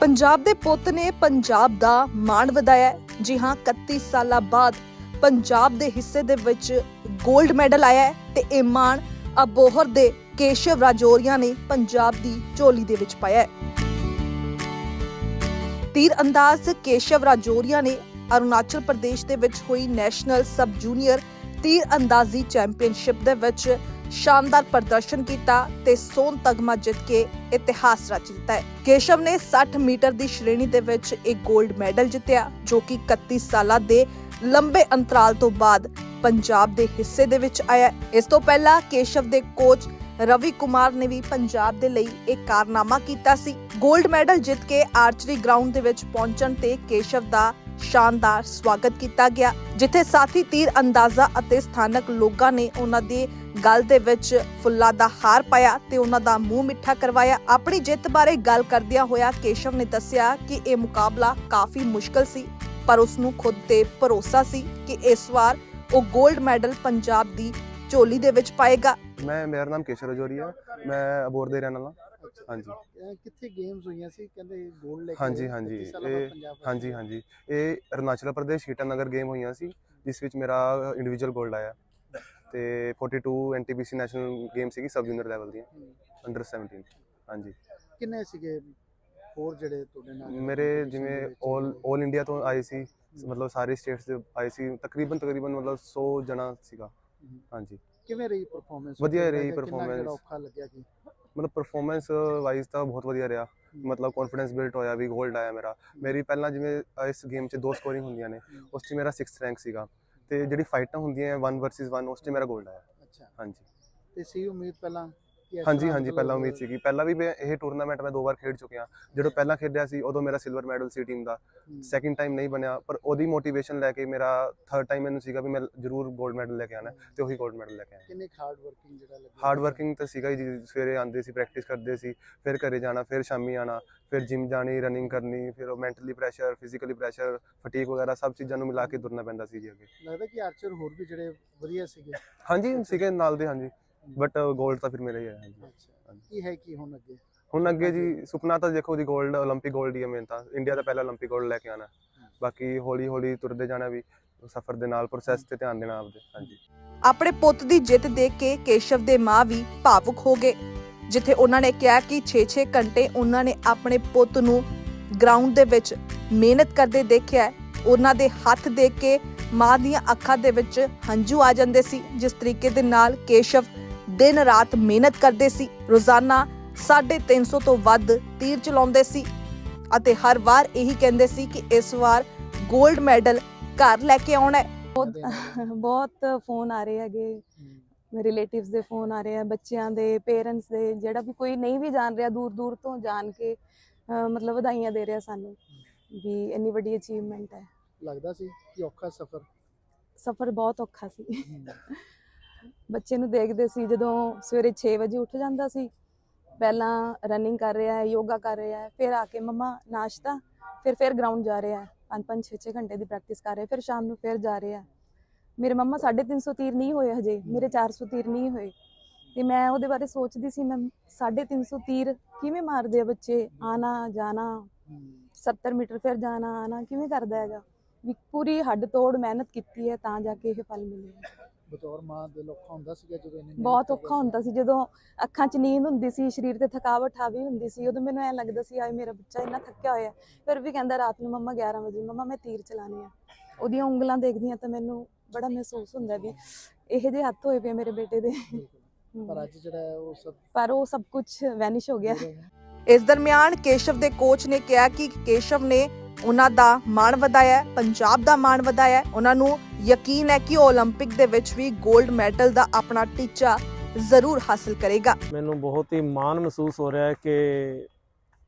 ਪੰਜਾਬ ਦੇ ਪੁੱਤ ਨੇ ਪੰਜਾਬ ਦਾ ਮਾਣ ਵਧਾਇਆ ਜੀ ਹਾਂ 31 ਸਾਲਾਂ ਬਾਅਦ ਪੰਜਾਬ ਦੇ ਹਿੱਸੇ ਦੇ ਵਿੱਚ 골ਡ ਮੈਡਲ ਆਇਆ ਹੈ ਤੇ ਇਹ ਮਾਣ ਅਬੋਹਰ ਦੇ ਕੇਸ਼ਵ ਰਾਜੌਰੀਆ ਨੇ ਪੰਜਾਬ ਦੀ ਝੋਲੀ ਦੇ ਵਿੱਚ ਪਾਇਆ ਹੈ। ਤੀਰ ਅੰਦਾਜ਼ ਕੇਸ਼ਵ ਰਾਜੌਰੀਆ ਨੇ ਅਰੁਣਾਚਲ ਪ੍ਰਦੇਸ਼ ਦੇ ਵਿੱਚ ਹੋਈ ਨੈਸ਼ਨਲ ਸਬ ਜੂਨੀਅਰ ਤੀਰ ਅੰਦਾਜ਼ੀ ਚੈਂਪੀਅਨਸ਼ਿਪ ਦੇ ਵਿੱਚ ਸ਼ਾਨਦਾਰ ਪ੍ਰਦਰਸ਼ਨ ਕੀਤਾ ਤੇ ਸੋਨ ਤਗਮਾ ਜਿੱਤ ਕੇ ਇਤਿਹਾਸ ਰਚ ਦਿੱਤਾ ਹੈ ਕੇਸ਼ਵ ਨੇ 60 ਮੀਟਰ ਦੀ ਸ਼੍ਰੇਣੀ ਦੇ ਵਿੱਚ ਇੱਕ 골ਡ ਮੈਡਲ ਜਿੱਤਿਆ ਜੋ ਕਿ 31 ਸਾਲਾਂ ਦੇ ਲੰਬੇ ਅੰਤਰਾਲ ਤੋਂ ਬਾਅਦ ਪੰਜਾਬ ਦੇ ਹਿੱਸੇ ਦੇ ਵਿੱਚ ਆਇਆ ਇਸ ਤੋਂ ਪਹਿਲਾਂ ਕੇਸ਼ਵ ਦੇ ਕੋਚ ਰਵੀ ਕੁਮਾਰ ਨੇ ਵੀ ਪੰਜਾਬ ਦੇ ਲਈ ਇੱਕ ਕਾਰਨਾਮਾ ਕੀਤਾ ਸੀ 골ਡ ਮੈਡਲ ਜਿੱਤ ਕੇ ਆਰਚਰੀ ਗਰਾਊਂਡ ਦੇ ਵਿੱਚ ਪਹੁੰਚਣ ਤੇ ਕੇਸ਼ਵ ਦਾ ਸ਼ਾਨਦਾਰ ਸਵਾਗਤ ਕੀਤਾ ਗਿਆ ਜਿੱਥੇ ਸਾਥੀ ਤੀਰ ਅੰਦਾਜ਼ਾ ਅਤੇ ਸਥਾਨਕ ਲੋਕਾਂ ਨੇ ਉਹਨਾਂ ਦੇ ਗੱਲ ਦੇ ਵਿੱਚ ਫੁੱਲਾਂ ਦਾ ਹਾਰ ਪਾਇਆ ਤੇ ਉਹਨਾਂ ਦਾ ਮੂੰਹ ਮਿੱਠਾ ਕਰਵਾਇਆ। ਆਪਣੀ ਜਿੱਤ ਬਾਰੇ ਗੱਲ ਕਰਦਿਆਂ ਹੋਇਆ ਕੇਸ਼ਵ ਨੇ ਦੱਸਿਆ ਕਿ ਇਹ ਮੁਕਾਬਲਾ ਕਾਫੀ ਮੁਸ਼ਕਲ ਸੀ ਪਰ ਉਸ ਨੂੰ ਖੁਦ ਤੇ ਭਰੋਸਾ ਸੀ ਕਿ ਇਸ ਵਾਰ ਉਹ 골ਡ ਮੈਡਲ ਪੰਜਾਬ ਦੀ ਝੋਲੀ ਦੇ ਵਿੱਚ ਪਾਏਗਾ। ਮੈਂ ਮੇਰਾ ਨਾਮ ਕੇਸ਼ਵ ਰਜੋਰੀ ਹੈ ਮੈਂ ਅਬੋਰ ਦੇ ਰਹਿਣ ਵਾਲਾ। ਹਾਂਜੀ। ਕਿੱਥੇ ਗੇਮਸ ਹੋਈਆਂ ਸੀ? ਕਹਿੰਦੇ ਗੋਲਡ ਲੈ ਕੇ ਹਾਂਜੀ ਹਾਂਜੀ। ਇਹ ਹਾਂਜੀ ਹਾਂਜੀ। ਇਹ ਅਰੁਣਾਚਲ ਪ੍ਰਦੇਸ਼ ਹੀਟਾ ਨਗਰ ਗੇਮ ਹੋਈਆਂ ਸੀ ਜਿਸ ਵਿੱਚ ਮੇਰਾ ਇੰਡੀਵਿਜੂਅਲ ਗੋਲਡ ਆਇਆ। ਤੇ 42 ਐਨਟੀਬੀਸੀ ਨੈਸ਼ਨਲ ਗੇਮ ਸੀਗੀ ਸਬ ਜੂਨੀਅਰ ਲੈਵਲ ਦੀ ਅੰਡਰ 17 ਹਾਂਜੀ। ਕਿੰਨੇ ਸੀਗੇ ਹੋਰ ਜਿਹੜੇ ਤੁਹਾਡੇ ਨਾਲ? ਮੇਰੇ ਜਿਵੇਂ 올 올 ਇੰਡੀਆ ਤੋਂ ਆਏ ਸੀ ਮਤਲਬ ਸਾਰੇ ਸਟੇਟਸ ਦੇ ਆਏ ਸੀ ਤਕਰੀਬਨ ਤਕਰੀਬਨ ਮਤਲਬ 100 ਜਣਾ ਸੀਗਾ। ਹਾਂਜੀ। ਕਿਵੇਂ ਰਹੀ ਪਰਫਾਰਮੈਂਸ ਵਧੀਆ ਰਹੀ ਪਰਫਾਰਮੈਂਸ ਔਖਾ ਲੱਗਿਆ ਕਿ? ਮਤਲਬ ਪਰਫਾਰਮੈਂਸ ਵਾਈਜ਼ ਤਾਂ ਬਹੁਤ ਵਧੀਆ ਰਿਹਾ। ਮਤਲਬ ਕੌਨਫੀਡੈਂਸ ਬਿਲਟ ਹੋਇਆ ਵੀ 골ਡ ਆਇਆ ਮੇਰਾ। ਮੇਰੀ ਪਹਿਲਾਂ ਜਿਵੇਂ ਇਸ ਗੇਮ 'ਚ ਦੋ ਸਕੋਰਿੰਗ ਹੁੰਦੀਆਂ ਨੇ ਉਸ 'ਚ ਮੇਰਾ 6th ਰੈਂਕ ਸੀਗਾ। ਤੇ ਜਿਹੜੀ ਫਾਈਟਾਂ ਹੁੰਦੀਆਂ 1 ਵਰਸਸ 1 ਉਸ 'ਚ ਮੇਰਾ 골ਡ ਆਇਆ। ਅੱਛਾ। ਹਾਂਜੀ। ਤੇ ਸੀ ਉਮੀਦ ਪਹਿਲਾਂ? ਹਾਂਜੀ ਹਾਂਜੀ ਪਹਿਲਾਂ ਉਮੀਦ ਸੀਗੀ। ਪਹਿਲਾਂ ਵੀ ਮੈਂ ਇਹ ਟੂਰਨਾਮੈਂਟ ਮੈਂ ਦੋ ਵਾਰ ਖੇਡ ਚੁੱਕਿਆ। ਜਦੋਂ ਪਹਿਲਾਂ ਖੇਡਿਆ ਸੀ ਉਦੋਂ ਮੇਰਾ ਸਿਲਵਰ ਮੈਡਲ ਸੀ ਟੀਮ ਦਾ। ਸੈਕਿੰਡ ਟਾਈਮ ਨਹੀਂ ਬਣਿਆ ਪਰ ਉਹਦੀ ਮੋਟੀਵੇਸ਼ਨ ਲੈ ਕੇ ਮੇਰਾ ਥਰਡ ਟਾਈਮ ਮੈਨੂੰ ਸੀਗਾ ਵੀ ਮੈਂ ਜ਼ਰੂਰ 골ਡ ਮੈਡਲ ਲੈ ਕੇ ਆਣਾ ਤੇ ਉਹੀ 골ਡ ਮੈਡਲ ਲੈ ਕੇ ਆਇਆ। ਕਿੰਨੇ ਹਾਰਡ ਵਰਕਿੰਗ ਜਿਹੜਾ ਲੱਗਿਆ? ਹਾਰਡ ਵਰਕਿੰਗ ਤਾਂ ਸੀਗਾ ਜੀ ਸਵੇਰੇ ਆਉਂਦੇ ਸੀ ਪ੍ਰੈਕਟਿਸ ਕਰਦੇ ਸੀ ਫਿਰ ਘਰੇ ਜਾਣਾ ਫਿਰ ਸ਼ਾਮੀ ਆਣਾ ਫਿਰ ਜਿਮ ਜਾਣੀ ਰਨਿੰਗ ਕਰਨੀ ਫਿਰ mentally pressure physically pressure fatigue ਵਗੈਰਾ ਸਭ ਚੀਜ਼ਾਂ ਨੂੰ ਮਿਲਾ ਕੇ ਤੁਰਨਾ ਪੈਂਦਾ ਸੀ ਜੀ ਅੱਗੇ। ਲੱਗਦਾ ਕਿ ਆਰਚਰ ਹੋਰ ਵੀ ਜਿਹੜੇ ਵਧੀਆ ਸੀਗੇ। ਹਾਂਜੀ ਸੀਗੇ ਨਾਲ ਦੇ ਹਾਂਜੀ। ਬਟ 골ਡ uh, ਤਾਂ ਫਿਰ ਮੇਰਾ ਹੀ ਹੈ ਹਾਂਜੀ। ਕੀ ਹੈ ਕੀ ਹੁਣ ਅੱਗੇ? ਹੁਣ ਅੱਗੇ ਜੀ ਸੁਪਨਾ ਤਾਂ ਦੇਖੋ ਜੀ 골ਡ 올림픽 골ਡ ਹੀ ਹੈ ਤਾਂ। ਇੰਡੀਆ ਦਾ ਪਹਿਲਾ 올림픽 골ਡ ਲੈ ਕੇ ਆਣਾ ਬਾਕੀ ਹੌਲੀ ਹੌਲੀ ਤੁਰਦੇ ਜਾਣਾ ਵੀ ਸਫ਼ਰ ਦੇ ਨਾਲ ਪ੍ਰੋਸੈਸ ਤੇ ਧਿਆਨ ਦੇਣਾ ਆਪਦੇ। ਹਾਂਜੀ। ਆਪਣੇ ਪੁੱਤ ਦੀ ਜਿੱਤ ਦੇਖ ਕੇ ਕੇਸ਼ਵ ਦੇ ਮਾਂ ਵੀ ਭਾਵੁਕ ਹੋ ਗਏ। ਜਿੱਥੇ ਉਹਨਾਂ ਨੇ ਕਿਹਾ ਕਿ 6-6 ਘੰਟੇ ਉਹਨਾਂ ਨੇ ਆਪਣੇ ਪੁੱਤ ਨੂੰ ਗਰਾਊਂਡ ਦੇ ਵਿੱਚ ਮਿਹਨਤ ਕਰਦੇ ਦੇਖਿਆ ਉਹਨਾਂ ਦੇ ਹੱਥ ਦੇਖ ਕੇ ਮਾਂ ਦੀਆਂ ਅੱਖਾਂ ਦੇ ਵਿੱਚ ਹੰਝੂ ਆ ਜਾਂਦੇ ਸੀ। ਜਿਸ ਤਰੀਕੇ ਦੇ ਨਾਲ ਕੇਸ਼ਵ ਦਿਨ ਰਾਤ ਮਿਹਨਤ ਕਰਦੇ ਸੀ ਰੋਜ਼ਾਨਾ 350 ਤੋਂ ਵੱਧ ਤੀਰ ਚਲਾਉਂਦੇ ਸੀ ਅਤੇ ਹਰ ਵਾਰ ਇਹੀ ਕਹਿੰਦੇ ਸੀ ਕਿ ਇਸ ਵਾਰ 골ਡ ਮੈਡਲ ਘਰ ਲੈ ਕੇ ਆਉਣਾ ਹੈ। ਬਹੁਤ ਫੋਨ ਆ ਰਹੇ ਹੈਗੇ। ਮੇਰੇ ਰਿਲੇਟਿਵਸ ਦੇ ਫੋਨ ਆ ਰਹੇ ਆ ਬੱਚਿਆਂ ਦੇ ਪੇਰੈਂਟਸ ਦੇ ਜਿਹੜਾ ਵੀ ਕੋਈ ਨਹੀਂ ਵੀ ਜਾਣ ਰਿਹਾ ਦੂਰ ਦੂਰ ਤੋਂ ਜਾਣ ਕੇ ਅਹ ਮਤਲਬ ਵਧਾਈਆਂ ਦੇ ਰਿਹਾ ਸਾਨੂੰ ਵੀ ਇੰਨੀ ਵੱਡੀ ਅਚੀਵਮੈਂਟ ਹੈ। ਲੱਗਦਾ ਸੀ ਕਿ ਔਖਾ ਸਫ਼ਰ। ਸਫ਼ਰ ਬਹੁਤ ਔਖਾ ਸੀ। ਬੱਚੇ ਨੂੰ ਦੇਖਦੇ ਸੀ ਜਦੋਂ ਸਵੇਰੇ 6 ਵਜੇ ਉੱਠ ਜਾਂਦਾ ਸੀ। ਪਹਿਲਾਂ ਰਨਿੰਗ ਕਰ ਰਿਹਾ ਹੈ ਯੋਗਾ ਕਰ ਰਿਹਾ ਹੈ, ਫਿਰ ਆ ਕੇ ਮਮਾ ਨਾਸ਼ਤਾ, ਫਿਰ ਫਿਰ ਗਰਾਊਂਡ ਜਾ ਰਿਹਾ ਹੈ। 5-5 6-6 ਘੰਟੇ ਦੀ ਪ੍ਰੈਕਟਿਸ ਕਰ ਰਿਹਾ, ਫਿਰ ਸ਼ਾਮ ਨੂੰ ਫਿਰ ਜਾ ਰਿਹਾ ਮੇਰੇ ਮੰਮਾ 350 ਤੀਰ ਨਹੀਂ ਹੋਏ ਹਜੇ, ਮੇਰੇ 400 ਤੀਰ ਨਹੀਂ ਹੋਏ। ਤੇ ਮੈਂ ਉਹਦੇ ਬਾਰੇ ਸੋਚਦੀ ਸੀ, ਮੈਂ 350 ਤੀਰ ਕਿਵੇਂ ਮਾਰਦੇ ਆ ਬੱਚੇ? ਆਣਾ, ਜਾਣਾ 70 ਮੀਟਰ ਫਿਰ ਜਾਣਾ, ਆਣਾ, ਕਿਵੇਂ ਕਰਦਾ ਹੈਗਾ? ਵੀ ਪੂਰੀ ਹੱਡ ਤੋੜ ਮਿਹਨਤ ਕੀਤੀ ਹੈ ਤਾਂ ਜਾ ਕੇ ਇਹ ਫਲ ਮਿਲਿਆ ਬਤੌਰ ਮਾਂ ਦੇ ਔਖਾ ਹੁੰਦਾ ਸੀਗਾ ਜਦੋਂ ਇੰਨੀ ਬਹੁਤ ਔਖਾ ਹੁੰਦਾ ਸੀ ਜਦੋਂ ਅੱਖਾਂ 'ਚ ਨੀਂਦ ਹੁੰਦੀ ਸੀ ਸਰੀਰ ਤੇ ਥਕਾਵਟ ਹਾਵੀ ਹੁੰਦੀ ਸੀ ਉਦੋਂ ਮੈਨੂੰ ਐ ਲੱਗਦਾ ਸੀ ਆਏ ਮੇਰਾ ਬੱਚਾ ਇੰਨਾ ਥੱਕਿਆ ਹੋਇਆ। ਫਿਰ ਵੀ ਕਹਿੰਦਾ ਰਾਤ ਨੂੰ ਮੰਮਾ 11 ਵਜੇ ਮੰਮਾ ਮੈਂ ਤੀਰ ਚਲਾਣੇ ਆ ਉਹਦੀਆਂ ਉਂਗਲਾਂ ਦੇਖਦੀਆਂ ਤਾਂ ਮੈਨੂੰ ਬੜਾ ਮਹਿਸੂਸ ਹੁੰਦਾ ਵੀ ਇਹੋ ਜਿਹੇ ਹੱਥ ਹੋਏ ਪਏ ਮੇਰੇ ਬੇਟੇ ਦੇ। ਪਰ ਅੱਜ ਜਿਹੜਾ ਉਹ ਸਭ ਪਰ ਉਹ ਸਭ ਕੁਝ ਵੈਨਿਸ਼ ਹੋ ਗਿਆ। ਇਸ ਦਰਮਿਆਨ ਕੇਸ਼ਵ ਦੇ ਕੋਚ ਨੇ ਕਿਹਾ ਕਿ ਕੇਸ਼ਵ ਨੇ ਉਹਨਾਂ ਦਾ ਮਾਣ ਵਧਾਇਆ ਪੰਜਾਬ ਦਾ ਮਾਣ ਵਧਾਇਆ। ਉਹਨਾਂ ਨੂੰ ਯਕੀਨ ਹੈ ਕਿ ਉਹ 올림픽 ਦੇ ਵਿੱਚ ਵੀ 골ਡ ਮੈਡਲ ਦਾ ਆਪਣਾ ਟੀਚਾ ਜ਼ਰੂਰ ਹਾਸਲ ਕਰੇਗਾ। ਮੈਨੂੰ ਬਹੁਤ ਹੀ ਮਾਣ ਮਹਿਸੂਸ ਹੋ ਰਿਹਾ ਹੈ ਕਿ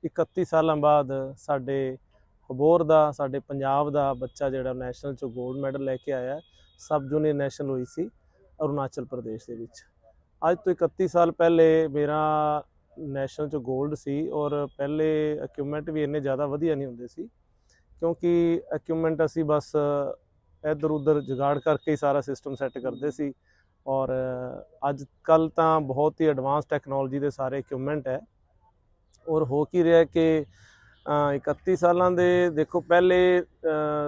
31 ਸਾਲਾਂ ਬਾਅਦ ਸਾਡੇ ਹਬੋਰ ਦਾ, ਸਾਡੇ ਪੰਜਾਬ ਦਾ ਬੱਚਾ ਜਿਹੜਾ ਨੈਸ਼ਨਲ ਚ 골ਡ ਮੈਡਲ ਲੈ ਕੇ ਆਇਆ ਸਬ ਜੂਨੀਅਰ ਨੈਸ਼ਨਲ ਹੋਈ ਸੀ ਅਰੁਣਾਚਲ ਪ੍ਰਦੇਸ਼ ਦੇ ਵਿੱਚ। ਅੱਜ ਤੋਂ 31 ਸਾਲ ਪਹਿਲੇ ਮੇਰਾ ਨੈਸ਼ਨਲ ਚ 골ਡ ਸੀ ਔਰ ਪਹਿਲੇ ਇਕਵਿਪਮੈਂਟ ਵੀ ਇੰਨੇ ਜ਼ਿਆਦਾ ਵਧੀਆ ਨਹੀਂ ਹੁੰਦੇ ਸੀ, ਕਿਉਂਕਿ ਅਕਿਊਮੈਂਟ ਅਸੀਂ ਬਸ ਇੱਧਰ ਉੱਧਰ ਜਗਾੜ ਕਰਕੇ ਹੀ ਸਾਰਾ ਸਿਸਟਮ ਸੈੱਟ ਕਰਦੇ ਸੀ। ਔਰ ਅੱਜ ਕੱਲ ਤਾਂ ਬਹੁਤ ਹੀ ਐਡਵਾਂਸ ਟੈਕਨੋਲੋਜੀ ਦੇ ਸਾਰੇ ਇਕਵਿਪਮੈਂਟ ਹੈ। ਔਰ ਹੋ ਕੀ ਰਿਹਾ ਕਿ 31 ਸਾਲਾਂ ਦੇ, ਦੇਖੋ ਪਹਿਲੇ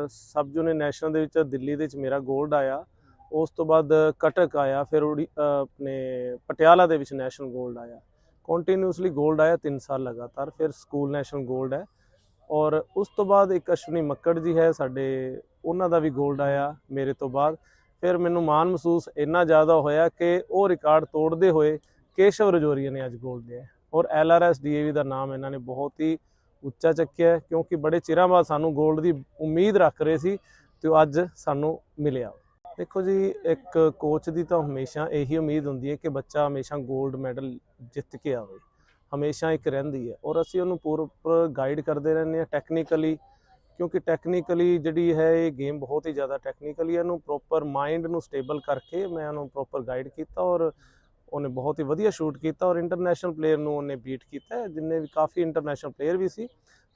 ਸਬ ਜੂਨੀਅਰ ਨੈਸ਼ਨਲ ਦੇ ਵਿੱਚ, ਦਿੱਲੀ ਦੇ ਵਿੱਚ ਮੇਰਾ 골ਡ ਆਇਆ। ਉਸ ਤੋਂ ਬਾਅਦ ਕਟਕ ਆਇਆ, ਫਿਰ ਆਪਣੇ ਪਟਿਆਲਾ ਦੇ ਵਿੱਚ ਨੈਸ਼ਨਲ 골ਡ ਆਇਆ। ਕੰਟੀਨਿਊਸਲੀ 골ਡ ਆਇਆ 3 ਸਾਲ ਲਗਾਤਾਰ, ਫਿਰ ਸਕੂਲ ਨੈਸ਼ਨਲ 골ਡ ਹੈ। ਔਰ ਉਸ ਤੋਂ ਬਾਅਦ ਇੱਕ ਅਸ਼ਵਨੀ ਮੱਕੜ ਜੀ ਹੈ, ਸਾਡੇ ਉਹਨਾਂ ਦਾ ਵੀ 골ਡ ਆਇਆ ਮੇਰੇ ਤੋਂ ਬਾਅਦ। ਫਿਰ ਮੈਨੂੰ ਮਾਣ ਮਹਿਸੂਸ ਇੰਨਾ ਜ਼ਿਆਦਾ ਹੋਇਆ ਕਿ ਉਹ ਰਿਕਾਰਡ ਤੋੜਦੇ ਹੋਏ ਕੇਸ਼ਵ ਰਜੋਰੀਆ ਨੇ ਅੱਜ 골ਡ ਲਿਆ ਔਰ ਐਲਆਰਐਸ ਡੀਏਵੀ ਦਾ ਨਾਮ ਇਹਨਾਂ ਨੇ ਬਹੁਤ ਹੀ ਉੱਚਾ ਚੱਕਿਆ ਕਿਉਂਕਿ ਬੜੇ ਚਿਰਾਂ ਬਾਅਦ ਸਾਨੂੰ 골ਡ ਦੀ ਉਮੀਦ ਰੱਖ ਰਹੇ ਸੀ ਤੇ ਅੱਜ ਸਾਨੂੰ ਮਿਲਿਆ। ਦੇਖੋ ਜੀ, ਇੱਕ ਕੋਚ ਦੀ ਤਾਂ ਹਮੇਸ਼ਾ ਇਹੀ ਉਮੀਦ ਹੁੰਦੀ ਹੈ ਕਿ ਬੱਚਾ ਹਮੇਸ਼ਾ 골ਡ ਮੈਡਲ ਜਿੱਤ ਕੇ ਆਵੇ। ਹਮੇਸ਼ਾ ਇੱਕ ਰਹਿੰਦੀ ਹੈ ਔਰ ਅਸੀਂ ਉਹਨੂੰ ਪੂਰਾ ਗਾਈਡ ਕਰਦੇ ਰਹਿੰਦੇ ਹਾਂ ਟੈਕਨੀਕਲੀ ਕਿਉਂਕਿ ਟੈਕਨੀਕਲੀ ਜਿਹੜੀ ਹੈ ਇਹ ਗੇਮ ਬਹੁਤ ਹੀ ਜ਼ਿਆਦਾ ਟੈਕਨੀਕਲੀ ਇਹਨੂੰ ਪ੍ਰੋਪਰ ਮਾਈਂਡ ਨੂੰ ਸਟੇਬਲ ਕਰਕੇ ਮੈਂ ਉਹਨੂੰ ਪ੍ਰੋਪਰ ਗਾਈਡ ਕੀਤਾ ਔਰ ਉਹਨੇ ਬਹੁਤ ਹੀ ਵਧੀਆ ਸ਼ੂਟ ਕੀਤਾ ਔਰ ਇੰਟਰਨੈਸ਼ਨਲ ਪਲੇਅਰ ਨੂੰ ਉਹਨੇ ਬੀਟ ਕੀਤਾ ਜਿੰਨੇ ਵੀ ਕਾਫੀ ਇੰਟਰਨੈਸ਼ਨਲ ਪਲੇਅਰ ਵੀ ਸੀ।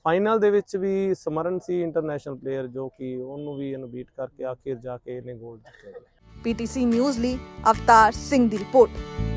ਫਾਈਨਲ ਦੇ ਵਿੱਚ ਵੀ ਸਮਰਨ ਸੀ ਇੰਟਰਨੈਸ਼ਨਲ ਪਲੇਅਰ ਜੋ ਕਿ ਉਹਨੂੰ ਵੀ ਇਹਨੂੰ ਬੀਟ ਕਰਕੇ ਆਖਿਰ ਜਾ ਕੇ ਇਹਨੇ ਗੋਲਡ ਜਿੱਤਿਆ। ਪੀਟੀਸੀ ਨਿਊਜ਼ ਲਈ ਅਵਤਾਰ ਸਿੰਘ ਦੀ ਰਿਪੋਰਟ।